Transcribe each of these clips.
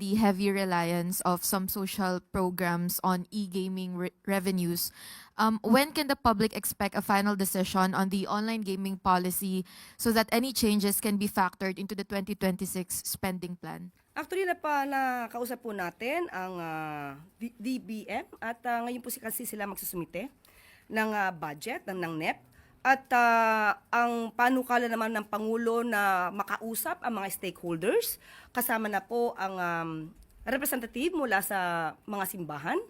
the heavy reliance of some social programs on e-gaming re- revenues. Um, when can the public expect a final decision on the online gaming policy so that any changes can be factored into the 2026 spending plan? Actually, na pa nakausap po natin ang ah, D- DBM at ah, ngayon po si kasi sila magsusumite ng ah, budget ng, ng NEP at ah, ang panukala naman ng Pangulo na makausap ang mga stakeholders kasama na po ang um, representative mula sa mga simbahan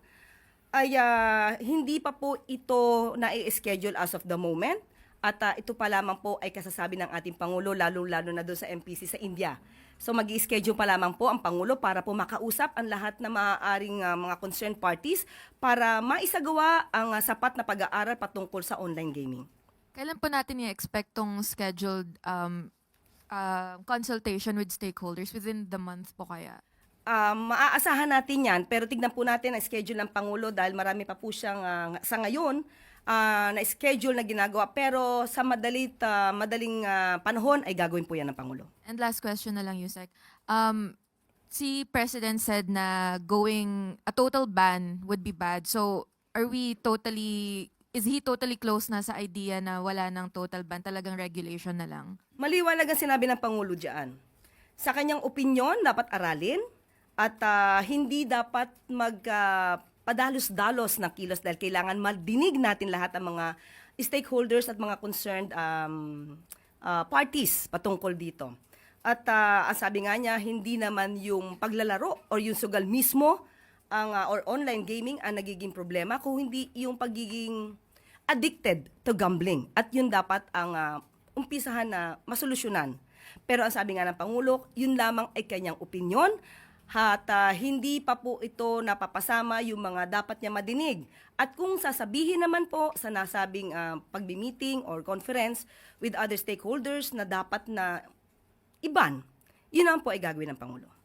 ay ah, hindi pa po ito na-schedule as of the moment at ah, ito pa lamang po ay kasasabi ng ating Pangulo lalo-lalo na doon sa MPC sa India. So mag schedule pa lamang po ang Pangulo para po makausap ang lahat na maaaring ah, mga concerned parties para maisagawa ang ah, sapat na pag-aaral patungkol sa online gaming. Kailan po natin i-expect tong scheduled um, uh, consultation with stakeholders within the month po kaya? Ah, maaasahan natin yan, pero tignan po natin ang schedule ng Pangulo dahil marami pa po siyang ah, sa ngayon ah, na schedule na ginagawa. Pero sa madalit, ah, madaling ah, panahon ay gagawin po yan ng Pangulo. And last question na lang, Yusek. Um, si President said na going, a total ban would be bad. So, are we totally, is he totally close na sa idea na wala ng total ban, talagang regulation na lang? Maliwanag ang sinabi ng Pangulo diyan. Sa kanyang opinyon, dapat aralin at ah, hindi dapat mag ah, ng kilos dahil kailangan madinig natin lahat ang mga stakeholders at mga concerned um, ah, parties patungkol dito. At ah, ang sabi nga niya, hindi naman yung paglalaro or yung sugal mismo ang ah, or online gaming ang nagiging problema kung hindi yung pagiging addicted to gambling. At yun dapat ang ah, umpisahan na masolusyonan. Pero ang sabi nga ng Pangulo, yun lamang ay kanyang opinyon at ah, hindi pa po ito napapasama yung mga dapat niya madinig. At kung sasabihin naman po sa nasabing ah, pagbi-meeting or conference with other stakeholders na dapat na iban, yun naman po ay gagawin ng Pangulo.